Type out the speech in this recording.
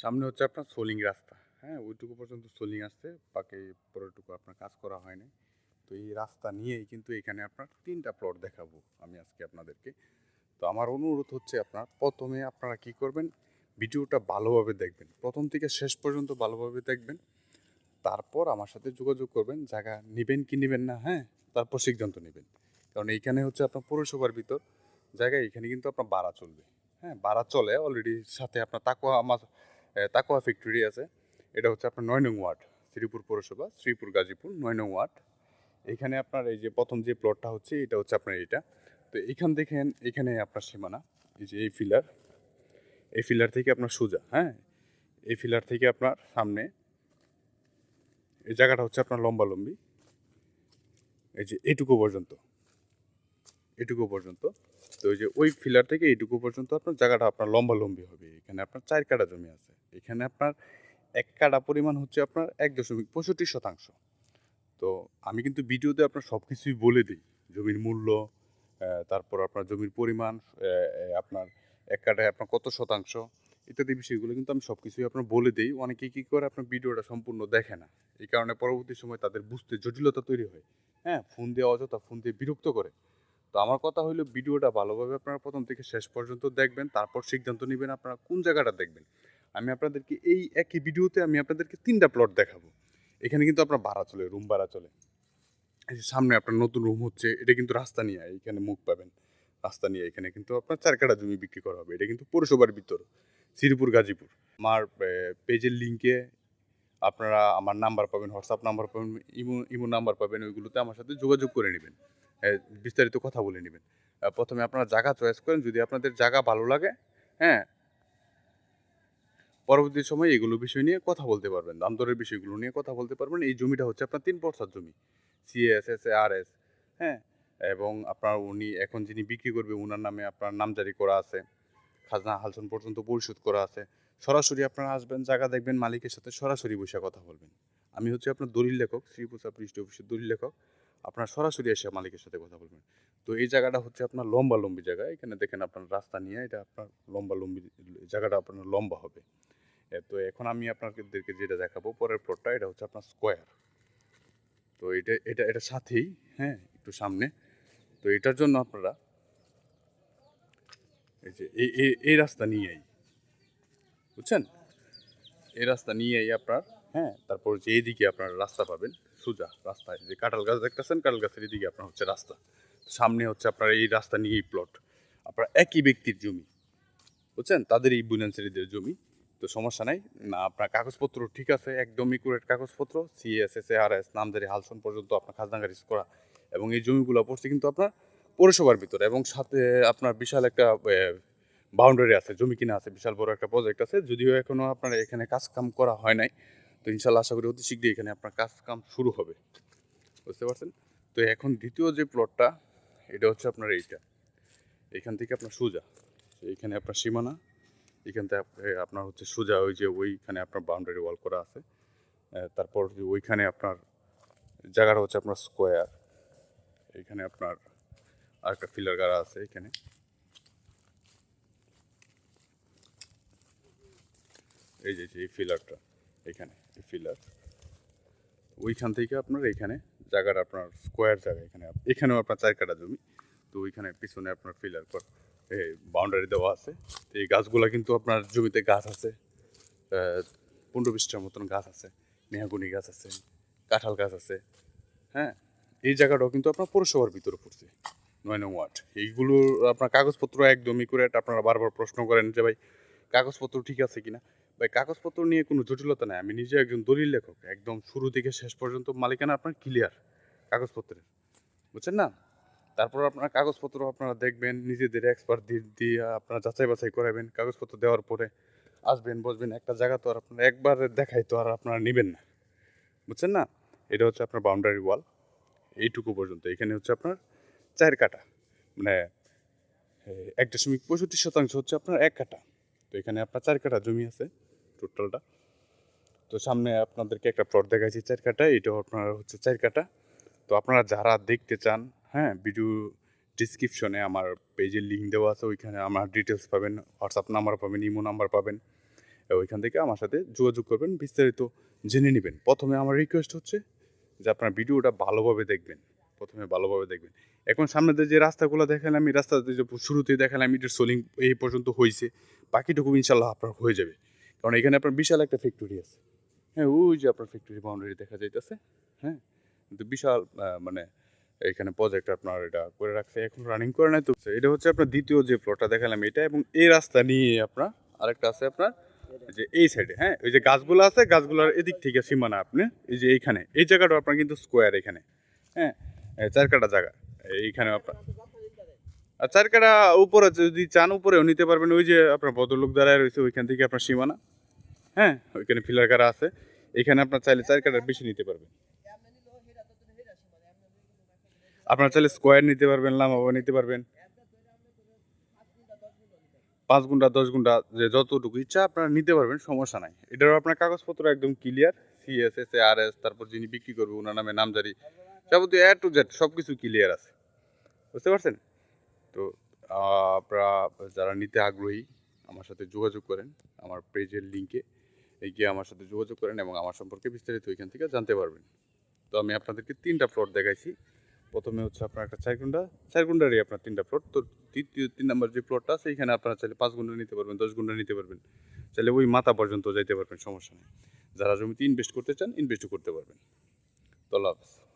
সামনে হচ্ছে আপনার সোলিং রাস্তা। হ্যাঁ ওইটুকু পর্যন্ত সোলিং আসছে, বাকি পুরোটুকু আপনার কাজ করা হয়নি তো এই রাস্তা নিয়েই কিন্তু এখানে আপনার তিনটা প্লট দেখাবো আমি আজকে আপনাদেরকে। তো আমার অনুরোধ হচ্ছে আপনার, প্রথমে আপনারা কি করবেন, ভিডিওটা ভালোভাবে দেখবেন। প্রথম থেকে শেষ পর্যন্ত ভালোভাবে দেখবেন। তারপর আমার সাথে যোগাযোগ করবেন, জায়গা নেবেন কি নেবেন না হ্যাঁ তারপর সিদ্ধান্ত নেবেন। কারণ এইখানে হচ্ছে আপনার পৌরসভার ভিতর জায়গা এখানে কিন্তু আপনার বাড়া চলবে। হ্যাঁ বাড়া চলে অলরেডি সাথে আপনার তাকোয়া আমার তাকোয়া ফ্যাক্টরি আছে। এটা হচ্ছে আপনার নয় নং ওয়ার্ড, শ্রীপুর পৌরসভা, শ্রীপুর গাজীপুর, নয় নং ওয়ার্ড। এখানে আপনার এই যে প্রথম যে প্লটটা হচ্ছে, এটা হচ্ছে আপনার এইটা। তো এইখান দেখেন, এখানে আপনার সীমানা, এই যে এই ফিলার। এই ফিলার থেকে আপনার সোজা হ্যাঁ? এই ফিলার থেকে আপনার সামনে, এই জায়গাটা হচ্ছে আপনার লম্বা লম্বি এই যে এটুকু পর্যন্ত। এটুকু পর্যন্ত। তো ওই যে ওই ফিলার থেকে এইটুকু পর্যন্ত আপনার জায়গাটা আপনার লম্বা লম্বি হবে। এখানে আপনার চার কাটা জমি আছে। এখানে আপনার এক কাটা পরিমাণ হচ্ছে আপনার এক দশমিক পঁয়ষট্টি শতাংশ। তো আমি কিন্তু ভিডিওতে আপনার সব কিছুই বলে দিই। জমির মূল্য তারপর আপনার জমির পরিমাণ আপনার এক কাটায় আপনার কত শতাংশ, ইত্যাদি বিষয়গুলো কিন্তু আমি সব কিছুই আপনার বলে দিই। অনেকে কী করে আপনার ভিডিওটা সম্পূর্ণ দেখে না। এই কারণে পরবর্তী সময় তাদের বুঝতে জটিলতা তৈরি হয়। হ্যাঁ ফোন দিয়ে অযথা, ফোন দিয়ে বিরক্ত করে। তো আমার কথা হলো ভিডিওটা ভালোভাবে আপনারা প্রথম থেকে শেষ পর্যন্ত দেখবেন, তারপর সিদ্ধান্ত নেবেন আপনারা কোন জায়গাটা দেখবেন। আমি আপনাদেরকে এই একই ভিডিওতে আমি আপনাদেরকে তিনটা প্লট দেখাবো। এখানে কিন্তু আপনার ভাড়া চলে রুম ভাড়া চলে। সামনে আপনার নতুন রুম হচ্ছে, এটা কিন্তু রাস্তা নিয়ে এইখানে মুখ পাবেন। রাস্তা নিয়ে এখানে কিন্তু আপনার চার কাটা জমি বিক্রি করা হবে। এটা কিন্তু পৌরসভার ভিতর, শ্রীপুর, গাজীপুর। আমার পেজের লিঙ্কে আপনারা আমার নাম্বার পাবেন হোয়াটসঅ্যাপ নাম্বার পাবেন, ইমো ইমো নাম্বার পাবেন, ওইগুলোতে আমার সাথে যোগাযোগ করে নেবেন। বিস্তারিত কথা বলে নেবেন। প্রথমে আপনারা জায়গা চয়েস করেন, যদি আপনাদের জায়গা ভালো লাগে হ্যাঁ পরবর্তী সময় এগুলো বিষয় নিয়ে কথা বলতে পারবেন দাম দরের বিষয়গুলো নিয়ে কথা বলতে পারবেন। এই জমিটা হচ্ছে আপনার তিন পর্সার জমি সিএস এস আর এস হ্যাঁ এবং আপনার উনি এখন যিনি বিক্রি করবে ওনার নামে আপনার নামজারি করা আছে, খাজনা হালসন পর্যন্ত পরিশোধ করা আছে। সরাসরি আপনারা আসবেন, জায়গা দেখবেন, মালিকের সাথে সরাসরি বসে কথা বলবেন। আমি হচ্ছে আপনার দলিল লেখক শ্রীপুষা পৃষ্ঠ অফিসের দলিল লেখক। আপনার সরাসরি এসে মালিকের সাথে কথা বলবেন। তো এই জায়গাটা হচ্ছে আপনার লম্বা, লম্বি জায়গা। এখানে দেখেন আপনার রাস্তা নিয়ে এটা আপনার লম্বা, লম্বি জায়গাটা আপনার লম্বা হবে। তো এখন আমি আপনাদেরকে যেটা দেখাবো, পরের প্লটটা এটা হচ্ছে আপনার স্কোয়ার তো এটা এটা এটা সাথেই হ্যাঁ একটু সামনে। তো এটার জন্য আপনারা এই যে এই রাস্তা নিয়েই বুঝছেন? এই রাস্তা নিয়েই আপনার হ্যাঁ। তারপর যে এইদিকে আপনার রাস্তা পাবেন সোজা রাস্তায় যে কাঁঠাল গাছ দেখতেছেন কাঁঠাল গাছের এদিকে আপনার হচ্ছে রাস্তা। সামনে হচ্ছে আপনার এই রাস্তা নিয়েই প্লট আপনার একই ব্যক্তির জমি বুঝছেন? তাদের এই বুনান্সারিদের জমি। তো সমস্যা নাই। না আপনার কাগজপত্র ঠিক আছে একদম ইকুরেট কাগজপত্র। সিএসএস আর এস নামদারি হালসন পর্যন্ত আপনার খাজনা খারিজ করা। এবং এই জমিগুলো পড়ছে কিন্তু আপনার পৌরসভার ভিতরে এবং সাথে আপনার বিশাল একটা বাউন্ডারি আছে, জমি কিনা আছে, বিশাল বড় একটা প্রজেক্ট আছে। যদিও এখনও আপনার এখানে কাজ কাম করা হয় নাই, তো ইনশাল্লাহ আশা করি অতি শীঘ্রই এখানে আপনার কাজ কাম শুরু হবে। বুঝতে পারছেন? তো এখন দ্বিতীয় যে প্লটটা এটা হচ্ছে আপনার এইটা। এখান থেকে আপনার সোজা এইখানে আপনার সীমানা, এখান থেকে আপনার হচ্ছে সোজা ওই যে ওইখানে আপনার বাউন্ডারি ওয়াল করা আছে। তারপর ওইখানে আপনার জায়গাটা হচ্ছে আপনার স্কোয়ার এখানে আপনার আরেকটা ফিলার গাড়া আছে এখানে। এই যে, এই ফিলারটা এখানে, এই ফিলার ওইখান থেকে আপনার এখানে জায়গাটা আপনার স্কোয়ার জায়গা, এখানে এখানেও আপনার চার কাটা জমি। তো ওইখানে পিছনে আপনার ফিলার কর বাউন্ডারি দেওয়া আছে। তো এই গাছগুলো কিন্তু আপনার জমিতে গাছ আছে পনেরো বিশটার মতন গাছ আছে, মেহাগুনি গাছ আছে, কাঁঠাল গাছ আছে হ্যাঁ? এই জায়গাটাও কিন্তু আপনার পৌরসভার ভিতরে পড়ছে, নয় নং ওয়ার্ড। এইগুলো আপনার কাগজপত্র একদমই করে আপনারা বারবার প্রশ্ন করেন যে, ভাই, কাগজপত্র ঠিক আছে কিনা? ভাই, কাগজপত্র নিয়ে কোনো জটিলতা নাই। আমি নিজে একজন দলিল লেখক, একদম শুরু থেকে শেষ পর্যন্ত মালিকানা আপনার ক্লিয়ার কাগজপত্রের, বুঝছেন না? তারপর আপনার কাগজপত্র আপনারা দেখবেন, নিজেদের এক্সপার্ট দিয়ে দিয়ে আপনারা যাচাই বাছাই করাবেন, কাগজপত্র দেওয়ার পরে আসবেন, বসবেন, একটা জায়গা তো আর আপনারা একবার দেখাই তো আর আপনারা নেবেন না, বুঝছেন না? এটা হচ্ছে আপনার বাউন্ডারি ওয়াল এইটুকু পর্যন্ত। এখানে হচ্ছে আপনার চার কাটা মানে এক দশমিক পঁয়ষট্টি শতাংশ হচ্ছে আপনার এক কাটা। তো এখানে আপনার চার কাটা জমি আছে। টোটালটা। তো সামনে আপনাদেরকে একটা প্লট দেখাচ্ছি চার কাটা এটাও আপনার হচ্ছে চার কাটা। তো আপনারা যারা দেখতে চান হ্যাঁ ভিডিও ডিসক্রিপশনে আমার পেজের লিঙ্ক দেওয়া আছে, ওইখানে আমার ডিটেলস পাবেন হোয়াটসঅ্যাপ নাম্বার পাবেন ইমো নাম্বার পাবেন। ওইখান থেকে আমার সাথে যোগাযোগ করবেন, বিস্তারিত জেনে নেবেন। প্রথমে আমার রিকোয়েস্ট হচ্ছে যে আপনার ভিডিওটা ভালোভাবে দেখবেন। প্রথমে ভালোভাবে দেখবেন। এখন সামনে যে রাস্তাগুলো দেখালাম, এই রাস্তাতে যে শুরুতেই দেখালাম, এটার সোলিং এই পর্যন্ত হয়েছে বাকিটুকু ইনশাল্লাহ আপনার হয়ে যাবে। কারণ এখানে আপনার বিশাল একটা ফ্যাক্টরি আছে। হ্যাঁ ওই যে আপনার ফ্যাক্টরি বাউন্ডারি দেখা যাইতেছে হ্যাঁ? কিন্তু বিশাল মানে এখানে প্রজেক্ট আপনার এটা করে রাখছে, এখন রানিং করে নাই তো। এটা হচ্ছে আপনার দ্বিতীয় যে প্লটটা দেখালাম এটা এবং এই রাস্তা নিয়ে আপনার আরেকটা আছে আপনার যে এই সাইডে হ্যাঁ? ওই যে গাছগুলো আছে, গাছগুলোর এদিক থেকে সীমানা আপনি, এই যে এইখানে, এই জায়গাটা আপনার কিন্তু স্কোয়ার এখানে হ্যাঁ? চার কাটা জায়গা এইখানে আপনার। আর চার কাটা উপরে যদি চান, উপরেও নিতে পারবেন, ওই যে আপনার ভদ্রলোক দাঁড়ায় রয়েছে, ওইখান থেকে আপনার সীমানা। হ্যাঁ। ওইখানে ফিলার কাটা আছে, এখানে আপনার চাইলে চার কাটার বেশি নিতে পারবেন। আপনার চাইলে স্কোয়ার নিতে পারবেন লামাবো নিতে পারবেন। পাঁচ ঘণ্টা দশ ঘণ্টা যে যতটুকু ইচ্ছা আপনারা নিতে পারবেন, সমস্যা নাই। এটারও আপনার কাগজপত্র একদম ক্লিয়ার সিএসএস আর এস তারপর যিনি বিক্রি করবে ওনার নামে নামজারি, যাবতীয় এ টু জেড সব কিছু ক্লিয়ার আছে। বুঝতে পারছেন? তো আপনারা যারা নিতে আগ্রহী, আমার সাথে যোগাযোগ করেন, আমার পেজের লিঙ্কে গিয়ে আমার সাথে যোগাযোগ করেন এবং আমার সম্পর্কে বিস্তারিত ওইখান থেকে জানতে পারবেন। তো আমি আপনাদেরকে তিনটা প্লট দেখাইছি। প্রথমে হচ্ছে আপনার একটা চার গুন্ডা চার আপনার তিনটা প্লট তো তৃতীয়, তিন নম্বর যে প্লটটা আছে, এখানে আপনারা চাইলে পাঁচ গুন্ডা নিতে পারবেন, দশ গুন্ডা নিতে পারবেন। চাইলে ওই মাথা পর্যন্ত যাইতে পারবেন, সমস্যা নেই। যারা জমিতে ইনভেস্ট করতে চান ইনভেস্টও করতে পারবেন। তো হাফেজ।